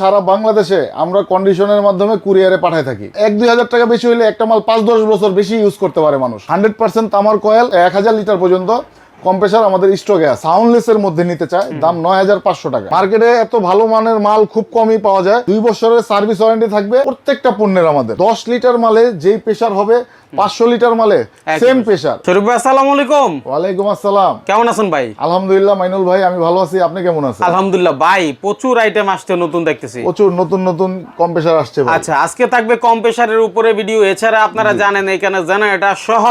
সারা বাংলাদেশে আমরা কন্ডিশনের মাধ্যমে কুরিয়ারে পাঠায় থাকি। এক দুই হাজার টাকা বেশি হলে একটা মাল পাঁচ দশ বছর বেশি ইউজ করতে পারে মানুষ। হান্ড্রেড পার্সেন্ট তামার কয়েল এক হাজার লিটার পর্যন্ত কম্প্রেসার আমাদের স্টকে আছে। সাউন্ডলেস এর মধ্যে নিতে চায় দাম নয় হাজার পাঁচশো টাকা। মার্কেটে এত ভালো মানের মাল খুব কমই পাওয়া যায়। দুই বছরের সার্ভিস ওয়ারেন্টি থাকবে প্রত্যেকটা পণ্যের আমাদের। দশ লিটার মালে যেই প্রেশার হবে পাঁচশো লিটার মালে সেম প্রেশার শরীফ ভাই আসসালামু আলাইকুম। ওয়ালাইকুম আসসালাম। কেমন আছেন ভাই? আলহামদুলিল্লাহ মাইনুল ভাই আমি ভালো আছি। আপনি কেমন আছেন? আলহামদুলিল্লাহ ভাই প্রচুর আইটেম আসছে নতুন দেখতেছি। প্রচুর নতুন নতুন কম্প্রেসার আসছে আচ্ছা আজকে থাকবে কম প্রেশারের উপরে ভিডিও এছাড়া আপনারা জানেন এখানে জেনারেটর সহ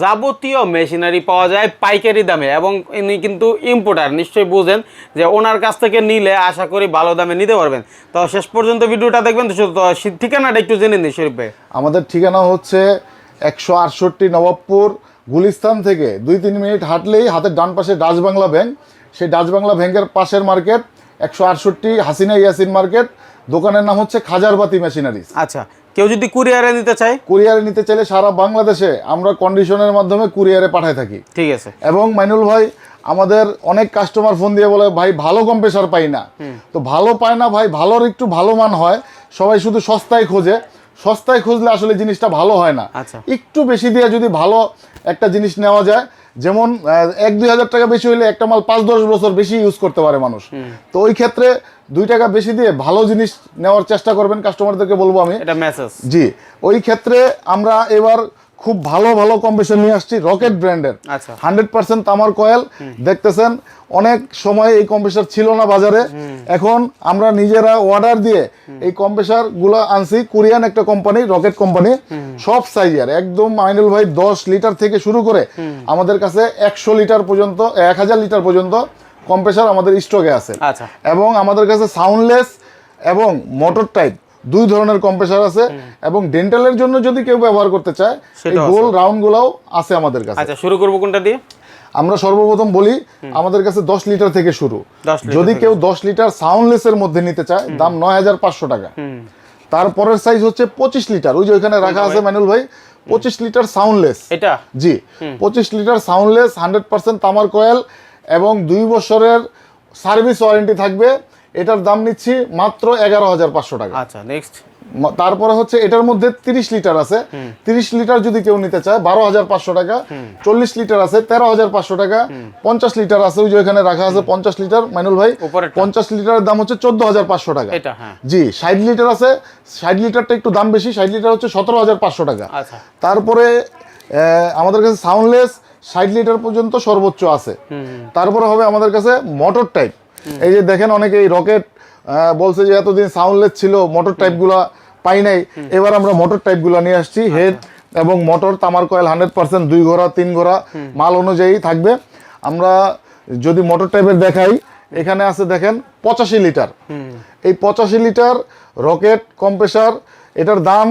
যাবতীয় মেশিনারি পাওয়া যায় পাইকারি দামে এবং ইনি কিন্তু ইম্পোর্টার নিশ্চয়ই বুঝেন যে ওনার কাছ থেকে নিলে আশা করি ভালো দামে নিতে পারবেন। তো শেষ পর্যন্ত ভিডিওটা দেখবেন তো ঠিকানাটা একটু জেনে নিন শরীফ ভাই। আমাদের ঠিকানা হচ্ছে একশো আটষট্টি নবাবপুর গুলিস্তান থেকে। দুই তিন মিনিট হাঁটলেই হাতের ডান পাশে ডাচ বাংলা ব্যাংক। সেই ডাচ বাংলা ব্যাংকের পাশের মার্কেট একশো আটষট্টি হাসিনা ইয়াসিন মার্কেট। দোকানের নাম হচ্ছে খাজারবাতি মেশিনারিজ। আচ্ছা কেউ যদি কুরিয়ারে নিতে চায়? কুরিয়ারে নিতে চাইলে সারা বাংলাদেশে আমরা কন্ডিশনের মাধ্যমে কুরিয়ারে পাঠায় থাকি। ঠিক আছে। এবং মাইনুল ভাই আমাদের অনেক কাস্টমার ফোন দিয়ে বলে ভাই ভালো কম্প্রেসার পাই না। তো ভালো পায় না ভাই ভালোর একটু ভালো মান হয়। সবাই শুধু সস্তায় খোঁজে। সস্তায় খুঁজলে আসলে জিনিসটা ভালো হয় না। আচ্ছা। একটু বেশি দিয়ে যদি ভালো একটা জিনিস নেওয়া যায় যেমন এক দুই হাজার টাকা বেশি হইলে একটা মাল পাঁচ দশ বছর বেশি ইউজ করতে পারে মানুষ। তো ওই ক্ষেত্রে দুই টাকা বেশি দিয়ে ভালো জিনিস নেওয়ার চেষ্টা করবেন কাস্টমারদেরকে বলব আমি। এটা মেসেজ জি ওই ক্ষেত্রে আমরা এবার খুব ভালো ভালো কম্পিটিশন নিয়ে আসছি রকেট ব্র্যান্ডের। হান্ড্রেড পার্সেন্ট তামার কয়েল দেখতেছেন অনেক সময় এই কম্প্রেসার ছিল না বাজারে। এখন আমরা নিজেরা অর্ডার দিয়ে এই কম্প্রেসারগুলো আনছি কোরিয়ান একটা কোম্পানি রকেট কোম্পানি সব সাইজের একদম মাইনুল ভাই দশ লিটার থেকে শুরু করে আমাদের কাছে একশো লিটার পর্যন্ত এক হাজার লিটার পর্যন্ত কম্প্রেসার আমাদের স্টকে আছে। আচ্ছা। এবং আমাদের কাছে সাউন্ডলেস এবং মোটর টাইপ দুই ধরনের কম্প্রেসার আছে এবং ডেন্টালের জন্য যদি কেউ ব্যবহার করতে চায় এই গোল রাউন্ড গুলাও আছে আমাদের কাছে। আচ্ছা শুরু করব কোনটা দিয়ে? আমরা সর্বপ্রথম বলি আমাদের কাছে দশ লিটার থেকে শুরু। যদি কেউ দশ লিটার সাউন্ডলেস এর মধ্যে নিতে চায় দাম নয় হাজার পাঁচশো টাকা। তারপরের সাইজ হচ্ছে পঁচিশ লিটার ওই যে ওইখানে রাখা আছে ম্যানুল ভাই পঁচিশ লিটার সাউন্ডলেস এটা? জি। পঁচিশ লিটার সাউন্ডলেস হান্ড্রেড পার্সেন্ট তামার কয়েল এবং দুই বছরের সার্ভিস ওয়ারেন্টি থাকবে। এটার দাম নিচ্ছি মাত্র এগারো হাজার পাঁচশো টাকা। আচ্ছা নেক্সট তারপরে হচ্ছে এটার মধ্যে তিরিশ লিটার আছে। তিরিশ লিটার যদি কেউ নিতে চায় বারো হাজার পাঁচশো টাকা। চল্লিশ লিটার আছে তেরো হাজার পাঁচশো টাকা। পঞ্চাশ লিটার আছে ওই যে ওখানে রাখা আছে পঞ্চাশ লিটার। মাইনুল ভাই পঞ্চাশ লিটারের দাম হচ্ছে চোদ্দ হাজার পাঁচশো টাকা। হ্যাঁ। জি ষাট লিটার আছে। ষাট লিটারটা একটু দাম বেশি ষাট লিটার হচ্ছে সতেরো হাজার পাঁচশো টাকা। আচ্ছা। তারপরে আমাদের কাছে সাউন্ডলেস ষাট লিটার পর্যন্ত সর্বোচ্চ আছে। তারপরে হবে আমাদের কাছে মোটর টাইপ এই যে দেখেন অনেকে এই রকেট বলছে যে এতদিন সাউন্ডলেস ছিল মোটর টাইপগুলো পাই নাই। এবার আমরা মোটর টাইপগুলো নিয়ে আসছি হেড এবং মোটর তামার কয়েল হান্ড্রেড পার্সেন্ট দুই ঘোড়া তিন ঘোড়া মাল অনুযায়ী থাকবে। আমরা যদি মোটর টাইপের দেখাই এখানে আছে দেখেন পঁচাশি লিটার। এই পঁচাশি লিটার রকেট কম্প্রেসার এটার দাম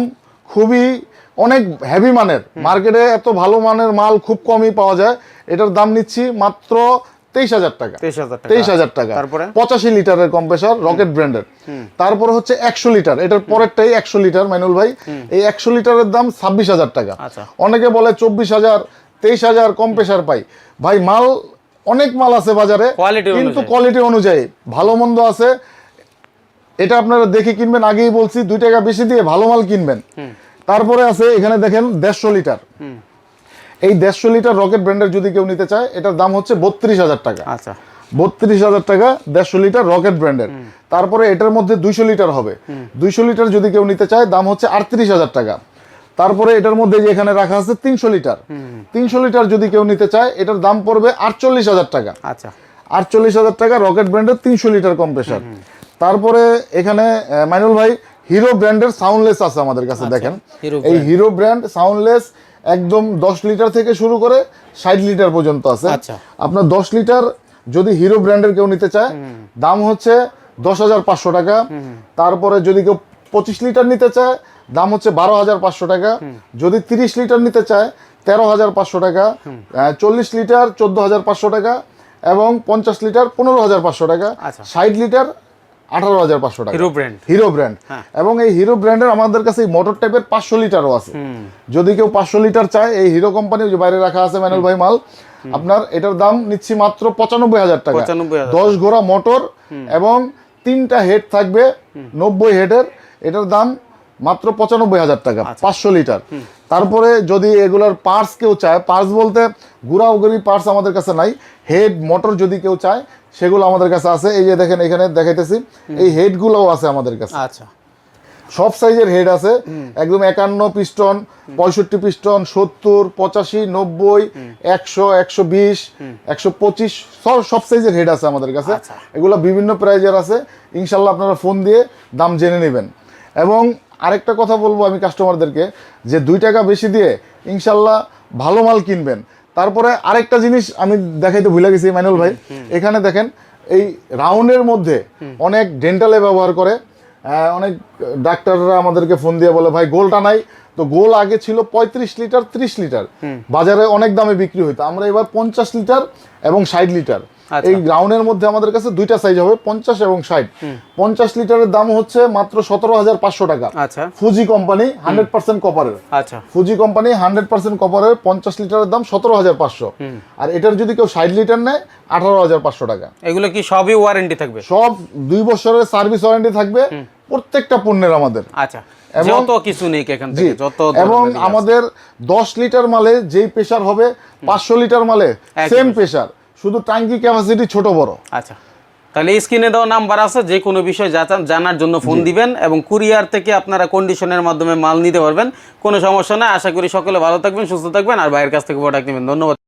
খুবই অনেক হেভি মানের। মার্কেটে এত ভালো মানের মাল খুব কমই পাওয়া যায়। এটার দাম নিচ্ছি মাত্র তেইশ হাজার টাকা। তেইশ হাজার টাকা। পঁচাশি লিটারের কম্প্রেসার রকেট ব্র্যান্ডের তারপরে হচ্ছে একশো লিটার এটার পরেরটাই একশো লিটার মাইনুল ভাই। এই একশো লিটারের দাম ছাব্বিশ হাজার টাকা। আচ্ছা। অনেকে বলে চব্বিশ হাজার তেইশ হাজার কম্প্রেসার পাই। ভাই মাল অনেক মাল আছে বাজারে কিন্তু কোয়ালিটি অনুযায়ী। ভালো মন্দ আছে। এটা আপনারা দেখে কিনবেন আগেই বলছি দুই টাকা বেশি দিয়ে ভালো মাল কিনবেন। তারপরে আছে এখানে দেখেন দেড়শো লিটার। এই দেড়শো লিটার রকেট ব্র্যান্ডের যদি কেউ নিতে চায় এটার দাম হচ্ছে বত্রিশ হাজার টাকা। আচ্ছা। বত্রিশ হাজার টাকা দেড়শো লিটার রকেট ব্র্যান্ডের। তারপরে এটার মধ্যে দুইশো লিটার হবে। দুইশো লিটার যদি কেউ নিতে চায় দাম হচ্ছে আটত্রিশ হাজার টাকা। তারপরে এটার মধ্যে যে এখানে রাখা আছে তিনশো লিটার। তিনশো লিটার যদি কেউ নিতে চায় এটার দাম পড়বে আটচল্লিশ হাজার টাকা। আচ্ছা। আটচল্লিশ হাজার টাকা রকেট ব্র্যান্ডের তিনশো লিটার কম্প্রেসার। তারপরে এখানে মাইনুল ভাই হিরো ব্র্যান্ডের সাউন্ডলেস আছে আমাদের কাছে দেখেন। এই হিরো ব্র্যান্ড সাউন্ডলেস একদম দশ লিটার থেকে শুরু করে ষাট লিটার পর্যন্ত আছে। আচ্ছা। আপনার দশ লিটার যদি হিরো ব্র্যান্ডের কেউ নিতে চায় দাম হচ্ছে দশ হাজার পাঁচশো টাকা। তারপরে যদি কেউ পঁচিশ লিটার নিতে চায় দাম হচ্ছে বারো হাজার পাঁচশো টাকা। যদি তিরিশ লিটার নিতে চায় তেরো হাজার পাঁচশো টাকা। চল্লিশ লিটার চোদ্দ হাজার পাঁচশো টাকা এবং পঞ্চাশ লিটার পনেরো হাজার পাঁচশো টাকা। আচ্ছা। ষাট লিটার আঠারো হাজার পাঁচশো টাকা। হিরো ব্র্যান্ড হিরো ব্র্যান্ড এবং এই হিরো ব্র্যান্ডের আমাদের কাছে এই মোটর টাইপের পাঁচশো লিটারও আছে। যদি কেউ পাঁচশো লিটার চায় এই হিরো কোম্পানি যে বাইরে রাখা আছে ম্যানুয়াল ভাই মাল আপনার এটার দাম নিচ্ছি মাত্র পঁচানব্বই হাজার টাকা। দশ ঘোড়া মোটর এবং তিনটা হেড থাকবে নব্বই হেডের এটার দাম মাত্র পঁচানব্বই হাজার টাকা পাঁচশো লিটার তারপরে যদি এগুলোর পার্টস কেউ চায় পার্টস বলতে গুড়াগুড়ি পার্টস আমাদের কাছে নাই। হেড মোটর যদি কেউ চায় সেগুলো আমাদের কাছে আছে। এই যে দেখেন এখানে দেখাইতেছি এই হেডগুলোও আছে আমাদের কাছে। আচ্ছা। সব সাইজের হেড আছে একদম একান্ন পিস্টন পঁয়ষট্টি পিস্টন সত্তর পঁচাশি নব্বই একশো একশো বিশ একশো পঁচিশ সব সব সাইজের হেড আছে আমাদের কাছে। আচ্ছা। এগুলো বিভিন্ন প্রাইজের আছে। ইনশাল্লাহ আপনারা ফোন দিয়ে দাম জেনে নেবেন। এবং আরেকটা কথা বলব আমি কাস্টমারদেরকে যে দুই টাকা বেশি দিয়ে ইনশাল্লাহ ভালো মাল কিনবেন। তারপরে আরেকটা জিনিস আমি দেখাইতে ভুলে গেছি ম্যানুয়াল ভাই। এখানে দেখেন এই রাউন্ডের মধ্যে অনেক ডেন্টালে ব্যবহার করে অনেক ডাক্তাররা আমাদেরকে ফোন দিয়ে বলে ভাই গোলটা নাই। তো গোল আগে ছিল পঁয়ত্রিশ লিটার ত্রিশ লিটার। বাজারে অনেক দামে বিক্রি হইতো। আমরা এবার পঞ্চাশ লিটার এবং ষাট লিটার। এই গ্রাউন্ডের মধ্যে আমাদের কাছে দুইটা সাইজ হবে পঞ্চাশ এবং ষাট। পঞ্চাশ লিটারের দাম হচ্ছে মাত্র সতেরো হাজার পাঁচশো টাকা। আচ্ছা। ফুজি কোম্পানি হান্ড্রেড পার্সেন্ট কপারের আচ্ছা। ফুজি কোম্পানি হান্ড্রেড পার্সেন্ট কপারের পঞ্চাশ লিটারের দাম সতেরো হাজার পাঁচশো। আর এটার যদি কেউ ষাট লিটার নেয় আঠারো হাজার পাঁচশো টাকা। এগুলো কি সবই ওয়ারেন্টি থাকবে? সব দুই বছরের সার্ভিস ওয়ারেন্টি থাকবে। প্রত্যেকটা পণ্যের আমাদের। আচ্ছা। এবং- যত কিছু নেই এখান থেকে যত এবং আমাদের দশ লিটার মালে যেই প্রেশার হবে পাঁচশো লিটার মালে সেম। প্রেশার শুধু ট্যাঙ্কি ক্যাপাসিটি ছোট বড়। আচ্ছা। তাহলে স্ক্রিনে দেওয়া নাম্বার আছে যে কোনো বিষয় জানার জন্য ফোন দিবেন এবং কুরিয়ার থেকে আপনারা কন্ডিশনের মাধ্যমে মাল নিতে পারবেন। কোনো সমস্যা নাই আশা করি সকলে ভালো থাকবেন সুস্থ থাকবেন আর বাইরের কাছ থেকে প্রোডাক্ট নেবেন। ধন্যবাদ।